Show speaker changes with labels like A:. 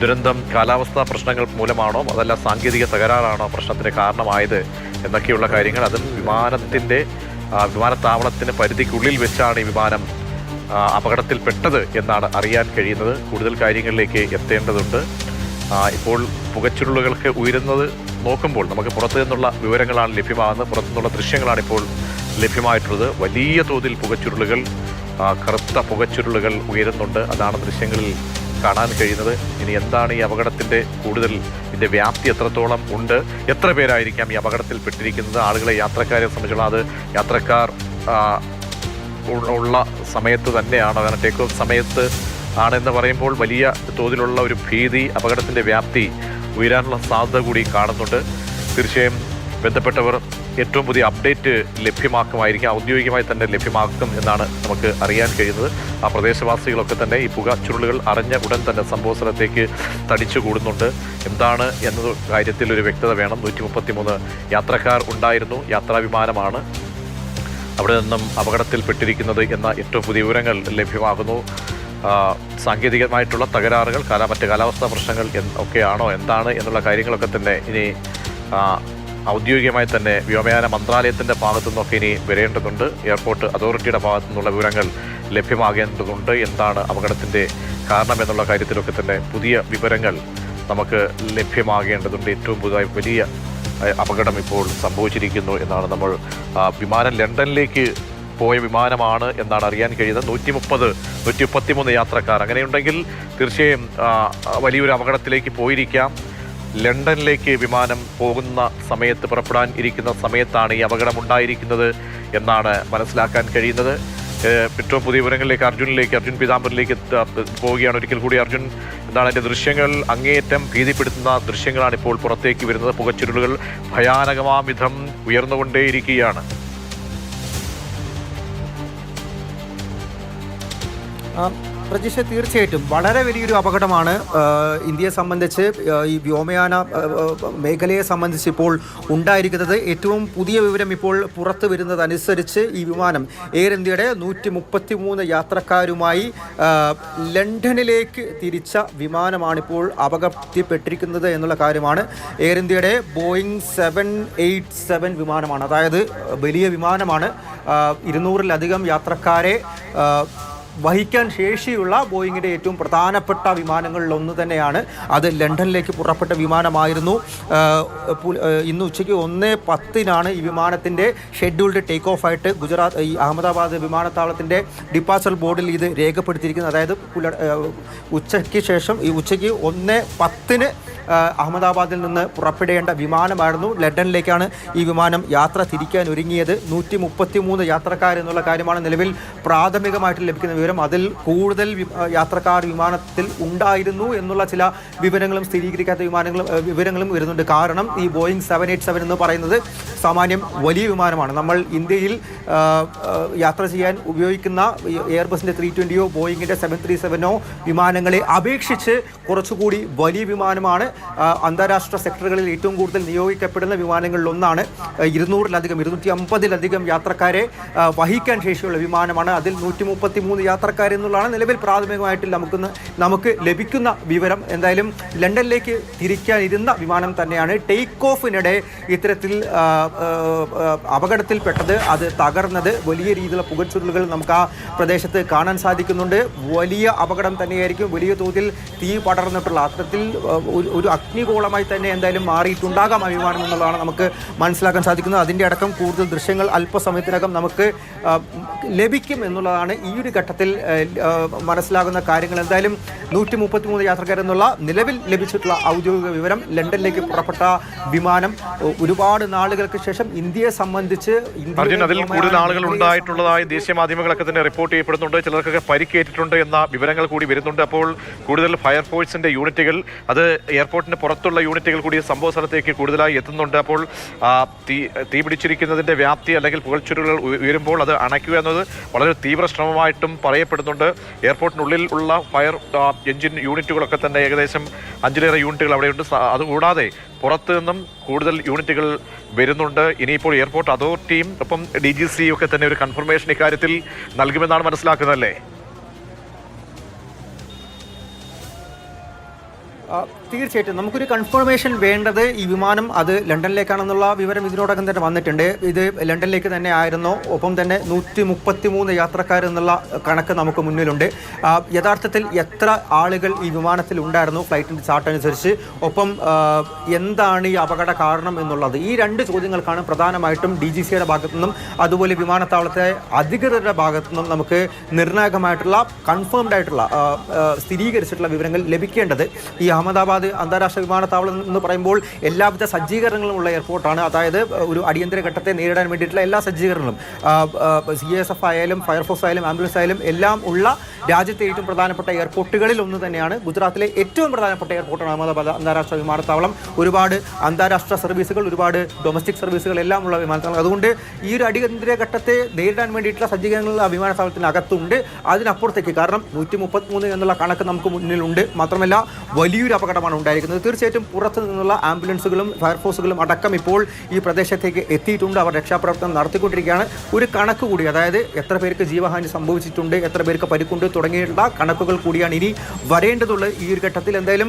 A: ദുരന്തം കാലാവസ്ഥാ പ്രശ്നങ്ങൾ മൂലമാണോ അതല്ല സാങ്കേതിക തകരാറാണോ പ്രശ്നത്തിന് കാരണമായത് എന്നൊക്കെയുള്ള കാര്യങ്ങൾ അതും വിമാനത്തിന്റെ വിമാനത്താവളത്തിന് പരിധിക്കുള്ളിൽ വെച്ചാണ് ഈ വിമാനം അപകടത്തിൽപ്പെട്ടത് എന്നാണ് അറിയാൻ കഴിയുന്നത്. കൂടുതൽ കാര്യങ്ങളിലേക്ക് എത്തേണ്ടതുണ്ട്. ഇപ്പോൾ പുകച്ചുരുളുകൾക്ക് ഉയരുന്നത് നോക്കുമ്പോൾ നമുക്ക് പുറത്തു നിന്നുള്ള വിവരങ്ങളാണ് ലഭ്യമാകുന്നത്. പുറത്തു നിന്നുള്ള ദൃശ്യങ്ങളാണ് ഇപ്പോൾ ലഭ്യമായിട്ടുള്ളത്. വലിയ തോതിൽ പുകച്ചുരുളുകൾ കറുത്ത പുകച്ചുരുളുകൾ ഉയരുന്നുണ്ട്. അതാണ് ദൃശ്യങ്ങളിൽ കാണാൻ കഴിയുന്നത്. ഇനി എന്താണ് ഈ അപകടത്തിന്റെ കൂടുതൽ ഇതിന്റെ വ്യാപ്തി എത്രത്തോളം ഉണ്ട്? എത്ര പേരായിരിക്കാം ഈ അപകടത്തിൽപ്പെട്ടിരിക്കുന്നത് ആളുകളെ യാത്രക്കാരെ സംബന്ധിച്ചുള്ള അത് യാത്രക്കാർ ഉള്ള സമയത്ത് തന്നെയാണ്. കാരണം ടേക്ക് ഓഫ് സമയത്ത് ആണെന്ന് പറയുമ്പോൾ വലിയ തോതിലുള്ള ഒരു ഭീതി അപകടത്തിന്റെ വ്യാപ്തി ഉയരാനുള്ള സാധ്യത കൂടി കാണുന്നുണ്ട്. തീർച്ചയായും ബന്ധപ്പെട്ടവർ ഏറ്റവും പുതിയ അപ്ഡേറ്റ് ലഭ്യമാക്കുമായിരിക്കും ഔദ്യോഗികമായി തന്നെ ലഭ്യമാക്കും എന്നാണ് നമുക്ക് അറിയാൻ കഴിയുന്നത്. ആ പ്രദേശവാസികളൊക്കെ തന്നെ ഈ പുക ചുരുളുകൾ അറിഞ്ഞ ഉടൻ തന്നെ സംഭവ സ്ഥലത്തേക്ക് തടിച്ചു കൂടുന്നുണ്ട്. എന്താണ് എന്ന കാര്യത്തിൽ ഒരു വ്യക്തത വേണം. നൂറ്റി മുപ്പത്തിമൂന്ന് യാത്രക്കാർ ഉണ്ടായിരുന്നു. യാത്രാ വിമാനമാണ് അവിടെ നിന്നും അപകടത്തിൽപ്പെട്ടിരിക്കുന്നത് എന്ന ഏറ്റവും പുതിയ വിവരങ്ങൾ ലഭ്യമാകുന്നു. സാങ്കേതികമായിട്ടുള്ള തകരാറുകൾ കാലാ മറ്റ് കാലാവസ്ഥാ പ്രശ്നങ്ങൾ ഒക്കെയാണോ? എന്താണ്? എന്നുള്ള കാര്യങ്ങളൊക്കെ തന്നെ ഇനി ഔദ്യോഗികമായി തന്നെ വ്യോമയാന മന്ത്രാലയത്തിന്റെ ഭാഗത്തു നിന്നൊക്കെ ഇനി വരേണ്ടതുണ്ട്. എയർപോർട്ട് അതോറിറ്റിയുടെ ഭാഗത്തു നിന്നുള്ള വിവരങ്ങൾ ലഭ്യമാകേണ്ടതുണ്ട് എന്താണ് അപകടത്തിന്റെ കാരണം എന്നുള്ള കാര്യത്തിലൊക്കെ തന്നെ പുതിയ വിവരങ്ങൾ നമുക്ക് ലഭ്യമാകേണ്ടതുണ്ട്. ഏറ്റവും പുതുതായി വലിയ അപകടം ഇപ്പോൾ സംഭവിച്ചിരിക്കുന്നു എന്നാണ് നമ്മൾ വിമാനം ലണ്ടനിലേക്ക് പോയ വിമാനമാണ് എന്നാണ് അറിയാൻ കഴിയുന്നത്. നൂറ്റി മുപ്പത് നൂറ്റി മുപ്പത്തിമൂന്ന് യാത്രക്കാർ. അങ്ങനെയുണ്ടെങ്കിൽ തീർച്ചയായും വലിയൊരു അപകടത്തിലേക്ക് പോയിരിക്കാം. ലണ്ടനിലേക്ക് വിമാനം പോകുന്ന സമയത്ത് പുറപ്പെടാൻ ഇരിക്കുന്ന സമയത്താണ് ഈ അപകടമുണ്ടായിരിക്കുന്നത് എന്നാണ് മനസ്സിലാക്കാൻ കഴിയുന്നത്. ഏറ്റവും പുതിയ വിവരങ്ങളിലേക്ക് അർജുനിലേക്ക് അർജുൻ പീതാംബറിലേക്ക് പോവുകയാണ്. ഒരിക്കൽ കൂടി അർജുൻ എന്താണ് അതിന്റെ ദൃശ്യങ്ങൾ? അങ്ങേയറ്റം ഭീതിപ്പെടുത്തുന്ന ദൃശ്യങ്ങളാണ് ഇപ്പോൾ പുറത്തേക്ക് വരുന്നത്. പുകച്ചുരുളുകൾ ഭയാനകമാവിധം ഉയർന്നുകൊണ്ടേയിരിക്കുകയാണ്.
B: ആ, പ്രജിഷ തീർച്ചയായിട്ടും. വളരെ വലിയൊരു അപകടമാണ് ഇന്ത്യയെ സംബന്ധിച്ച് ഈ വ്യോമയാന മേഖലയെ സംബന്ധിച്ച് ഇപ്പോൾ ഉണ്ടായിരിക്കുന്നത്. ഏറ്റവും പുതിയ വിവരം ഇപ്പോൾ പുറത്തു വരുന്നതനുസരിച്ച് ഈ വിമാനം എയർ ഇന്ത്യയുടെ നൂറ്റി മുപ്പത്തി മൂന്ന് യാത്രക്കാരുമായി ലണ്ടനിലേക്ക് തിരിച്ച വിമാനമാണിപ്പോൾ അപകടത്തിൽപ്പെട്ടിരിക്കുന്നത് എന്നുള്ള കാര്യമാണ്. എയർ ഇന്ത്യയുടെ ബോയിങ് സെവൻ എയ്റ്റ് സെവൻ വിമാനമാണ്. അതായത് വലിയ വിമാനമാണ്. ഇരുന്നൂറിലധികം യാത്രക്കാരെ വഹിക്കാൻ ശേഷിയുള്ള ബോയിങ്ങിന്റെ ഏറ്റവും പ്രധാനപ്പെട്ട വിമാനങ്ങളിൽ ഒന്ന് തന്നെയാണ്. അത് ലണ്ടനിലേക്ക് പുറപ്പെട്ട വിമാനമായിരുന്നു. ഇന്ന് ഉച്ചയ്ക്ക് ഒന്ന് പത്തിനാണ് ഈ വിമാനത്തിന്റെ ഷെഡ്യൂൾഡ് ടേക്ക് ഓഫ് ആയിട്ട് ഗുജറാത്ത് ഈ അഹമ്മദാബാദ് വിമാനത്താവളത്തിന്റെ ഡിപ്പാച്ചർ ബോർഡിൽ ഇത് രേഖപ്പെടുത്തിയിരിക്കുന്നത്. അതായത് ഉച്ചയ്ക്ക് ശേഷം ഈ ഉച്ചയ്ക്ക് ഒന്ന് പത്തിന് അഹമ്മദാബാദിൽ നിന്ന് പുറപ്പെടേണ്ട വിമാനമായിരുന്നു. ലണ്ടനിലേക്കാണ് ഈ വിമാനം യാത്ര തിരിക്കാൻ ഒരുങ്ങിയത്. നൂറ്റി മുപ്പത്തി മൂന്ന് യാത്രക്കാരെന്നുള്ള കാര്യമാണ് നിലവിൽ പ്രാഥമികമായിട്ട് ലഭിക്കുന്ന വിവരം അതിൽ കൂടുതൽ യാത്രക്കാർ വിമാനത്തിൽ ഉണ്ടായിരുന്നു എന്നുള്ള ചില വിവരങ്ങളും സ്ഥിരീകരിക്കാത്ത വിമാനങ്ങളും വിവരങ്ങളും വരുന്നുണ്ട്. കാരണം ഈ ബോയിങ് സെവൻ എയ്റ്റ് സെവൻ എന്ന് പറയുന്നത് സാമാന്യം വലിയ വിമാനമാണ്. നമ്മൾ ഇന്ത്യയിൽ യാത്ര ചെയ്യാൻ ഉപയോഗിക്കുന്ന എയർബസിന്റെ ത്രീ ട്വന്റിയോ ബോയിങ്ങിന്റെ സെവൻ ത്രീ സെവനോ വിമാനങ്ങളെ അപേക്ഷിച്ച് കുറച്ചുകൂടി വലിയ വിമാനമാണ് അന്താരാഷ്ട്ര സെക്ടറുകളിൽ ഏറ്റവും കൂടുതൽ നിയോഗിക്കപ്പെടുന്ന വിമാനങ്ങളിലൊന്നാണ് ഇരുന്നൂറിലധികം ഇരുന്നൂറ്റി അമ്പതിലധികം യാത്രക്കാരെ വഹിക്കാൻ ശേഷിയുള്ള വിമാനമാണ്. അതിൽ നൂറ്റി മുപ്പത്തി മൂന്ന് യാത്രക്കാരെന്നുള്ളതാണ് നിലവിൽ പ്രാഥമികമായിട്ട് നമുക്ക് നമുക്ക് ലഭിക്കുന്ന വിവരം. എന്തായാലും ലണ്ടനിലേക്ക് തിരിക്കാനിരുന്ന വിമാനം തന്നെയാണ് ടേക്ക് ഓഫിനിടെ ഇത്തരത്തിൽ അപകടത്തിൽപ്പെട്ടത് അത് തകർന്നത് വലിയ രീതിയിലുള്ള പുകച്ചുരുളുകൾ നമുക്ക് ആ പ്രദേശത്ത് കാണാൻ സാധിക്കുന്നുണ്ട്. വലിയ അപകടം തന്നെയായിരിക്കും. വലിയ തോതിൽ തീ പടർന്നിട്ടുള്ള അത്തരത്തിൽ ഒരു- അഗ്നിഗോളമായി തന്നെ എന്തായാലും മാറിയിട്ടുണ്ടാകാം ആ വിമാനം എന്നുള്ളതാണ് നമുക്ക് മനസ്സിലാക്കാൻ സാധിക്കുന്നത്. അതിന്റെ അടക്കം കൂടുതൽ ദൃശ്യങ്ങൾ അല്പസമയത്തിനകം നമുക്ക് ലഭിക്കും എന്നുള്ളതാണ് ഈ ഒരു ഘട്ടത്തിൽ മനസ്സിലാകുന്ന കാര്യങ്ങൾ. എന്തായാലും നൂറ്റി മുപ്പത്തി മൂന്ന് യാത്രക്കാരെന്നുള്ള നിലവിൽ ലഭിച്ചിട്ടുള്ള ഔദ്യോഗിക വിവരം ലണ്ടനിലേക്ക് പുറപ്പെട്ട വിമാനം ഒരുപാട് നാളുകൾക്ക് ശേഷം ഇന്ത്യയെ സംബന്ധിച്ച്
A: അർജുൻ അതിൽ കൂടുതൽ ആളുകൾ ഉണ്ടായിട്ടുള്ളതായി ദേശീയ മാധ്യമങ്ങളൊക്കെ തന്നെ റിപ്പോർട്ട് ചെയ്യപ്പെടുന്നുണ്ട്. ചിലർക്കൊക്കെ പരിക്കേറ്റിട്ടുണ്ട് എന്ന വിവരങ്ങൾ കൂടി വരുന്നുണ്ട്. അപ്പോൾ കൂടുതൽ ഫയർഫോഴ്സിന്റെ യൂണിറ്റുകൾ അത് എയർപോർട്ടിന് പുറത്തുള്ള യൂണിറ്റുകൾ കൂടി സംഭവ സ്ഥലത്തേക്ക് കൂടുതലായി എത്തുന്നുണ്ട്. അപ്പോൾ തീ തീ പിടിച്ചിരിക്കുന്നതിന്റെ വ്യാപ്തി അല്ലെങ്കിൽ പുകൾച്ചുരുകൾ ഉയ- ഉയരുമ്പോൾ അത് അണയ്ക്കുക എന്നത് വളരെ തീവ്ര ശ്രമമായിട്ടും പറയപ്പെടുന്നുണ്ട്. എയർപോർട്ടിനുള്ളിൽ ഉള്ള ഫയർ എഞ്ചിൻ യൂണിറ്റുകളൊക്കെ തന്നെ ഏകദേശം അഞ്ചിലേറെ യൂണിറ്റുകൾ അവിടെയുണ്ട്. അതുകൂടാതെ പുറത്തു നിന്നും കൂടുതൽ യൂണിറ്റുകൾ വരുന്നുണ്ട്. ഇനിയിപ്പോൾ എയർപോർട്ട് അതോറിറ്റിയും ഒപ്പം ഡി ജി സി ഒക്കെ തന്നെ ഒരു കൺഫർമേഷൻ ഇക്കാര്യത്തിൽ നൽകുമെന്നാണ് മനസ്സിലാക്കുന്നതല്ലേ?
B: തീർച്ചയായിട്ടും. നമുക്കൊരു കൺഫർമേഷൻ വേണ്ടത് ഈ വിമാനം അത് ലണ്ടനിലേക്കാണെന്നുള്ള വിവരം ഇതിനോടകം തന്നെ വന്നിട്ടുണ്ട്. ഇത് ലണ്ടനിലേക്ക് തന്നെ ആയിരുന്നു. ഒപ്പം തന്നെ നൂറ്റി മുപ്പത്തി മൂന്ന് യാത്രക്കാരെന്നുള്ള കണക്ക് നമുക്ക് മുന്നിലുണ്ട്. യഥാർത്ഥത്തിൽ എത്ര ആളുകൾ ഈ വിമാനത്തിൽ ഉണ്ടായിരുന്നു ഫ്ലൈറ്റിന്റെ ചാർട്ട് അനുസരിച്ച്? ഒപ്പം എന്താണ് ഈ അപകട കാരണം എന്നുള്ളത്? ഈ രണ്ട് ചോദ്യങ്ങൾക്കാണ് പ്രധാനമായിട്ടും ഡി ജി സിയുടെ ഭാഗത്തു നിന്നും അതുപോലെ വിമാനത്താവളത്തെ അധികൃതരുടെ ഭാഗത്തു നിന്നും നമുക്ക് നിർണായകമായിട്ടുള്ള കൺഫേംഡ് ആയിട്ടുള്ള സ്ഥിരീകരിച്ചിട്ടുള്ള വിവരങ്ങൾ ലഭിക്കേണ്ടത് ഈ അഹമ്മദാബാദ് അന്താരാഷ്ട്ര വിമാനത്താവളം എന്ന് പറയുമ്പോൾ എല്ലാവിധ സജ്ജീകരണങ്ങളും ഉള്ള എയർപോർട്ടാണ്. അതായത് ഒരു അടിയന്തര ഘട്ടത്തെ നേരിടാൻ വേണ്ടിയിട്ടുള്ള എല്ലാ സജ്ജീകരണങ്ങളും സി എസ് എഫ് ആയാലും ഫയർഫോഴ്സ് ആയാലും ആംബുലൻസ് ആയാലും എല്ലാം ഉള്ള രാജ്യത്തെ ഏറ്റവും പ്രധാനപ്പെട്ട എയർപോർട്ടുകളിൽ ഒന്ന് തന്നെയാണ് ഗുജറാത്തിലെ ഏറ്റവും പ്രധാനപ്പെട്ട എയർപോർട്ടാണ് അഹമ്മദാബാദ് അന്താരാഷ്ട്ര വിമാനത്താവളം. ഒരുപാട് അന്താരാഷ്ട്ര സർവീസുകൾ ഒരുപാട് ഡൊമസ്റ്റിക് സർവീസുകൾ എല്ലാം ഉള്ള വിമാനത്താവളം. അതുകൊണ്ട് ഈ ഒരു അടിയന്തര ഘട്ടത്തെ നേരിടാൻ വേണ്ടിയിട്ടുള്ള സജ്ജീകരണങ്ങൾ ആ വിമാനത്താവളത്തിനകത്തുണ്ട്. അതിനപ്പുറത്തേക്ക് കാരണം നൂറ്റി മുപ്പത്തിമൂന്ന് എന്നുള്ള കണക്ക് നമുക്ക് മുന്നിലുണ്ട്. മാത്രമല്ല വലിയൊരു അപകടമാണ് ഉണ്ടായിരിക്കുന്നത്. തീർച്ചയായിട്ടും പുറത്തു നിന്നുള്ള ആംബുലൻസുകളും ഫയർഫോഴ്സുകളും അടക്കം ഇപ്പോൾ ഈ പ്രദേശത്തേക്ക് എത്തിയിട്ടുണ്ട്. അവർ രക്ഷാപ്രവർത്തനം നടത്തിക്കൊണ്ടിരിക്കുകയാണ്. ഒരു കണക്ക് കൂടി അതായത് എത്ര പേർക്ക് ജീവഹാനി സംഭവിച്ചിട്ടുണ്ട് എത്ര പേർക്ക് പരിക്കുണ്ട് തുടങ്ങിയിട്ടുള്ള കണക്കുകൾ കൂടിയാണ് ഇനി വരേണ്ടതുള്ളത് ഈ ഒരു ഘട്ടത്തിൽ. എന്തായാലും